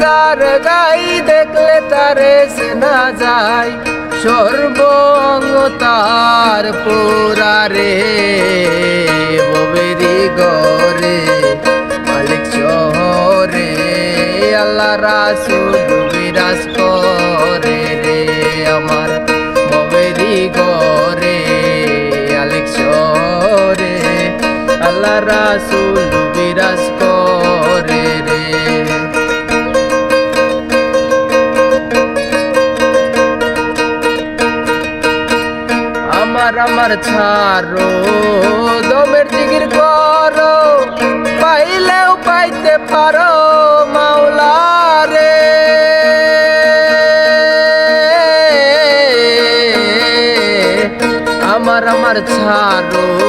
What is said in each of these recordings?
যার গাই দেখলে তারে সেনা যায়। সর্বঙ্গ তার পুরারে ববেরি গরে মালিক শহরে আল্লাহ রাসুল বিরাজ করে রে আমার। ববেরি গরে আলেক শহরে আল্লাহ রাসুল আমার ছাড়ো দমের জিগির করো পাইলেও পাইতে পারো মাওলা আমার আমার ছাড়ো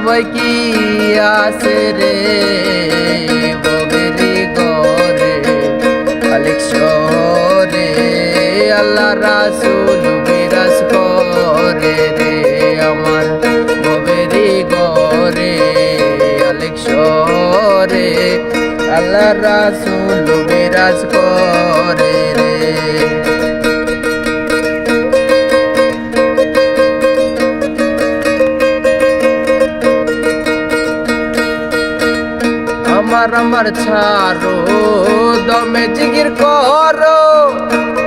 বই কি আছে রে? ববেরি গরে আলিক শহরে আল্লাহ রাসুল বিরাজ করে রে আমার ববেরি গরে আলেক শহরে আল্লাহ রাসুল বিরাজ করে রে। আমার আমার ছাড়ো, দমে জিগির করো,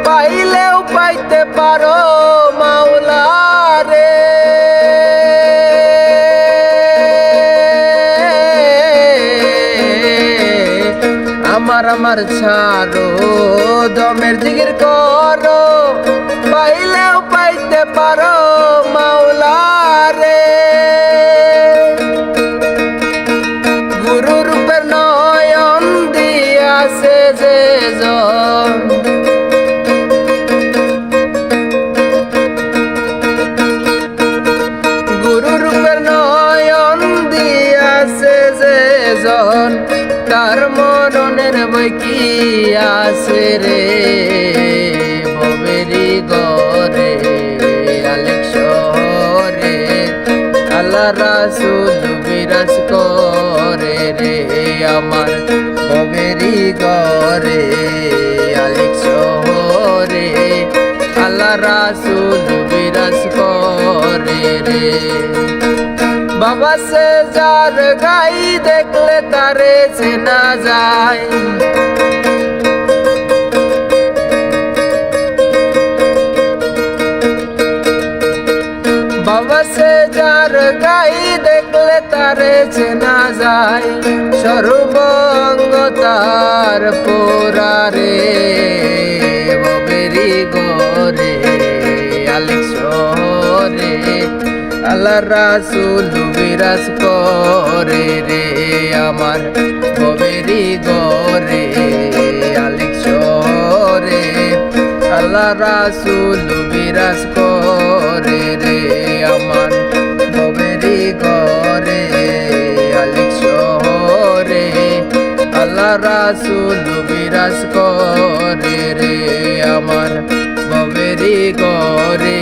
পাইলেও পাইতে পারো মাওলা রে। আমার আমার ছাড়ো, দমের জিগির করো। তার মরণের বই কি আছে রে। ববেরি গরে আলেক শহরে, আল্লাহ রাসুল বিরাজ করে রে। আমার ববেরি গরে আলেক শহরে, আল্লাহ রাসুল বিরাজ করে রে। বাবা সে যার গাই দেখলে তারে চেনা যায়। বাবা সে যার গাই দেখলে তারে চেনা যায়। সর্বঙ্গ তার পোরারে ববেরি গরে আলেক শহরে আল্লাহ রাসুল বিরাজ করে রে আমার। ববেরি গরে আলেক শহরে আল্লাহ রাসুল বিরাজ করে রে আমার। ববেরি গরে আলেক শহরে আল্লাহ রাসুল বিরাজ করে রে আমার। ববেরি গরে